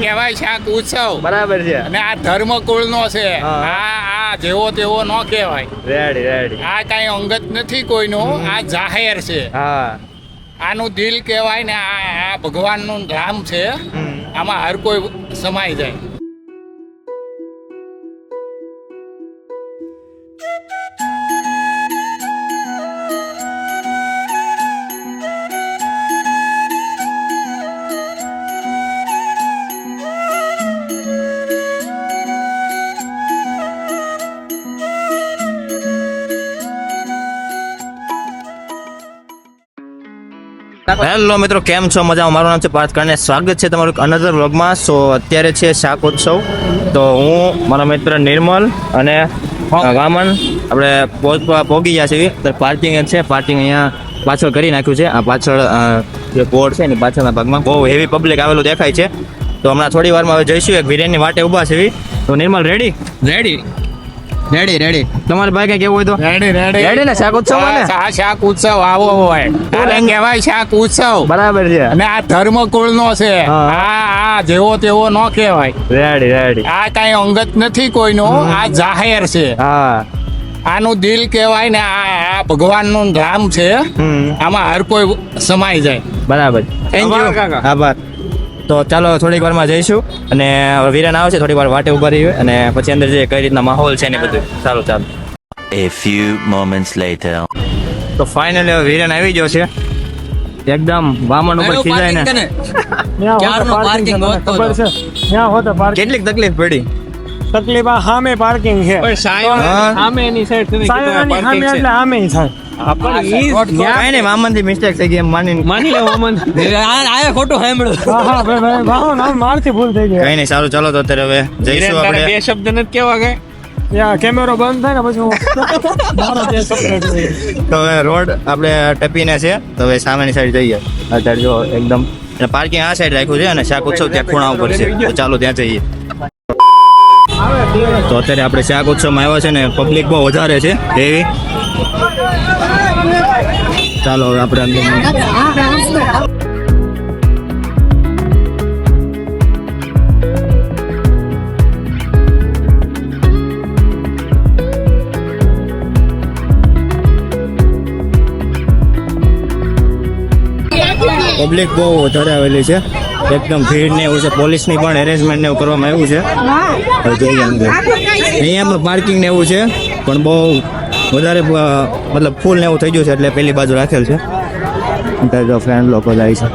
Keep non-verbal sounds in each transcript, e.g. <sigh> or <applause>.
કહેવાય શાક ઉત્સવ બરાબર છે. અને આ ધર્મકુળ નો છે આ આ જેવો તેવો નો કહેવાય. Ready ready. આ કઈ અંગત નથી કોઈનું. આ જાહેર છે. હા. આનું દિલ કહેવાય ને આ આ ભગવાનનું ધામ છે. આમાં હર કોઈ સમાઈ જાય. હેલો મિત્રો કેમ છો? મજામાં? મારું નામ છે પાર્થ કાને. સ્વાગત છે તમારું અનધર વ્લોગમાં સો અત્યારે છે શાક ઉત્સવ તો હું મારા મિત્ર નિર્મલ અને વામન આપણે પહોંચી ગયા છીએ. તો પાર્કિંગ છે. પાર્કિંગ અહીંયા પાછળ કરી નાખ્યું છે. આ પાછળ જે બોર્ડ છે એની પાછળના ભાગમાં બહુ હેવી પબ્લિક આવેલું દેખાય છે. તો હમણાં થોડી વારમાં હવે જઈશું. એક વિરેનની વાટે ઊભા છે તો Nirmal ready ready ready ready તમારે ભાઈ કઈ કેવું હોય તો? રેડી રેડી રેડી ને? શાક ઉત્સવ ને? આ શાક ઉત્સવ આવો હોય. આને કહેવાય શાક ઉત્સવ. બરાબર છે. અને આ ધર્મકુળ નો છે આ આ જેવો તેવો નો કહેવાય. રેડી રેડી આ કઈ અંગત નથી કોઈનો. આ જાહેર છે. હા. આનું દિલ કહેવાય ને આ આ ભગવાનનું ધામ છે. આમાં હર કોઈ સમાઈ જાય. બરાબર. થેન્ક યુ આભાર. તો ચાલો થોડીક વારમાં જઈશું અને વિરાન આવશે થોડીક વાર વાટે ઊભા રહીએ અને પછી અંદર જે કઈ રીતના માહોલ છે ને બધું. ચાલો ચાલો. A few moments later. તો ફાઇનલી વિરાન આવી ગયો છે. એકદમ વામન ઉપર ખીજાય ને. કેટલીક તકલીફ પડી? તકલીફ આ સામે પાર્કિંગ છે. હા. સામેની સામે એટલે સામે થાય. કઈ નહીં વામનથી મિસ્ટેક થઈ ગઈ એમ માની માની લેવો મન <laughs> ખોટું સાંભળ્યું. હા હા ભાઈ ભાઈ ભાવો નામ મારથી ભૂલ થઈ ગઈ. કઈ નહીં સારું ચાલો તો અત્યારે હવે જઈશું આપણે. બે શબ્દ નથી કેવા ગઈ કેમેરો બંધ થાય ને પછી હું મારો તે સપરેટ થઈ ગયો. તો હવે રોડ આપણે ટપીને છે તો હવે સામેની સાઈડ જઈએ. અત્યારે જો એકદમ પાર્કિંગ આ સાઈડ રાખ્યું છે અને શાક ઉત્સવ ત્યાં ખૂણા ઉપર છે. તો ચાલો ત્યાં જઈએ. તો અત્યારે આપણે શાક ઉત્સવમાં આવ્યા છે ને પબ્લિક બહુ વધારે છે. એવી ચાલો હવે આપણે અંદર પબ્લિક બહુ વધારે આવેલી છે. એકદમ ભીડ ને એવું છે. પોલીસની પણ એરેન્જમેન્ટ ને એવું કરવામાં આવ્યું છે. અંદર અહીંયા પણ પાર્કિંગ ને એવું છે, પણ બહુ વધારે મતલબ ફૂલ ને એવું થઈ ગયું છે, એટલે પેલી બાજુ રાખેલ છે. ફ્રેન્ડ લોકો જાય છે.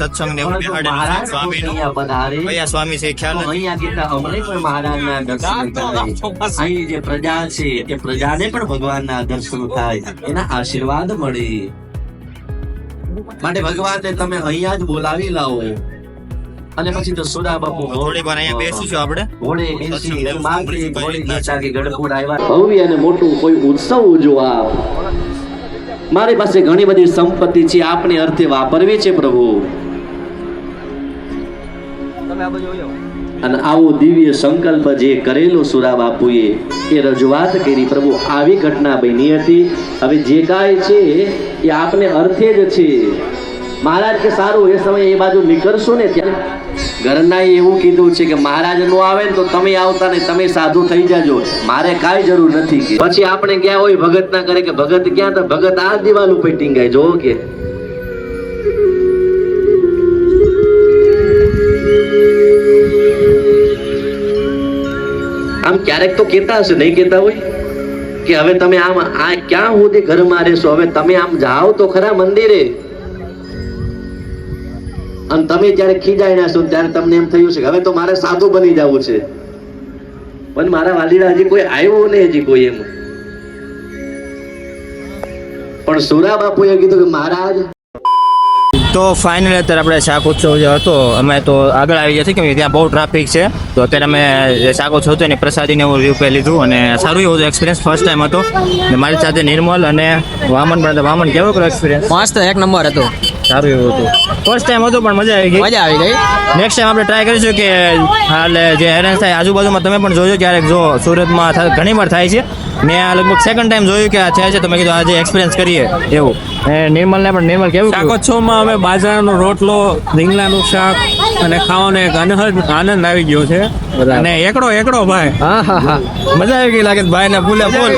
સત્સંગ ને એવું બેહાડેલું છે સ્વામીનું સ્વામી છે ખ્યાલ અહીંયા કેટલા અમને પણ મહારાજના દર્શન થાય અહીં જે પ્રજા છે એ પ્રજાને પણ ભગવાનના દર્શન થાય એના આશીર્વાદ મળે. માટે ભગવાનને તમે અહીંયા જ બોલાવી લાવો. અને પછી તો સુરા બાપુ ઘોડે પર અહીંયા બેસીશું આપણે. ઘોડે બેસી માગે ઘોડે ગીચા કે ગઢપુર આવ્યા. ભવ્ય અને મોટું કોઈ ઉત્સવ ઉજવા. મારી પાસે ઘણી બધી સંપત્તિ છે આપને અર્થે વાપરવી છે પ્રભુ. અને આવો દિવ્ય સંકલ્પ જે કરેલો સુરા બાપુએ, એ રજૂઆત કરી, પ્રભુ, આવી ઘટના બની હતી. હવે જે કાંઈ છે, એ આપને અર્થે જ છે. મહારાજ કે સારું, એ સમયે એ બાજુ નીકળશો ને ત્યારે. ઘરનાએ એવું કીધું છે કે મહારાજ નો આવે ને તો તમે આવતા ને તમે સાધુ થઈ જાજો. મારે કાંઈ જરૂર નથી પછી આપણે ગયા હોય, ભગત ના કરે કે ભગત ક્યાં તો ભગત આ દિવાલ ઉપર ટીંગાય. જોવો કે આમ ક્યારેક તો કહેતા હશે, નહીં કહેતા હોય? કે હવે તમે આમ, આ ક્યાં સુધી ઘર મારે છો હવે તમે આમ જાઓ તો ખરા મંદિરે. અને તમે જ્યારે ખીજાઈ છો ત્યારે તમને એમ થયું છે હવે તો મારે સાધુ બની જવું છે. પણ મારા વાલીડા હજી કોઈ આવ્યો નહીં, હજી કોઈ એમ. પણ સુરા બાપુએ કીધું કે મહારાજ તો ફાઇનલ અત્યારે આપણે શાક ઉત્સવ જે હતો અમે તો આગળ આવી ગયા છે કેમ કે ત્યાં બહુ ટ્રાફિક છે. તો અત્યારે અમે શાક ઉત્સવ હતો એની પ્રસાદીને એવું રૂપે લીધું અને સારું એવું એક્સપિરિયન્સ ફર્સ્ટ ટાઈમ હતો. અને મારી સાથે નિર્મલ અને વામન પણ વામન કેવો એક્સપિરિયન્સ મસ્ત એક નંબર હતો. સારું એવું હતું. ફર્સ્ટ ટાઈમ હતો પણ મજા આવી ગઈ. મજા આવી ગઈ. નેક્સ્ટ ટાઈમ આપણે ટ્રાય કરીશું કે હાલ જે હેરાન થાય આજુબાજુમાં તમે પણ જોજો ક્યારેક જો સુરતમાં ઘણી વાર થાય છે. મેં આ લગભગ સેકન્ડ ટાઈમ જોયું કે આ છે છે તમે કીધું આજે એક્સપિરિયન્સ કરીએ એવું. એ નિર્મલને પણ નિર્મલ કેવું શાકોત્સવમાં અમે બાજરાનો રોટલો રીંગણાનું શાક અને ખાવાનો એક અનહદ આનંદ આવી ગયો છે. અને એકડો એકડો ભાઈ. હા હા હા. મજા આવી ગઈ લાગે ભાઈ ને ફૂલે ફૂલ.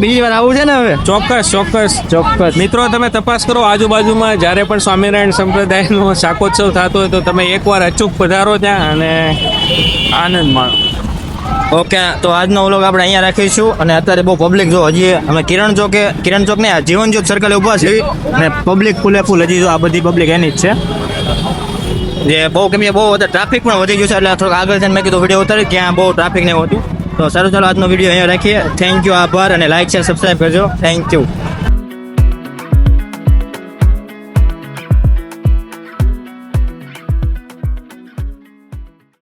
બીજી વાર આવું છે ને હવે? ચોક્કસ ચોક્કસ. ચોક્કસ. મિત્રો તમે તપાસ કરો આજુબાજુમાં જ્યારે પણ સ્વામિનારાયણ સંપ્રદાયનો શાકોત્સવ થતો હોય તો તમે એકવાર અચૂક પધારો ત્યાં અને આનંદ માણો. ઓકે, તો આજનો વ્લોગ આપણે અહીંયા રાખીશું અને અત્યારે બહુ પબ્લિક જો, હજી અમે કિરણ ચોકે, કિરણ ચોક ને જીવન જ્યોત સર્કલ ઊભા છે. અને પબ્લિક ફૂલે ફૂલ, હજી જો આ બધી પબ્લિક એની જ છે. જે બહુ કેમ બહુ વધારે ટ્રાફિક પણ વધી ગયું છે, એટલે થોડુંક આગળ થઈને મેં કીધું વીડિયો ઉતારી ક્યાં બહુ ટ્રાફિક નહીં હતું. તો સારું, ચાલો આજનો વીડિયો અહીંયા રાખીએ. થેન્ક યુ આભાર, અને લાઇક શેર સબસ્ક્રાઈબ કરજો. Thank you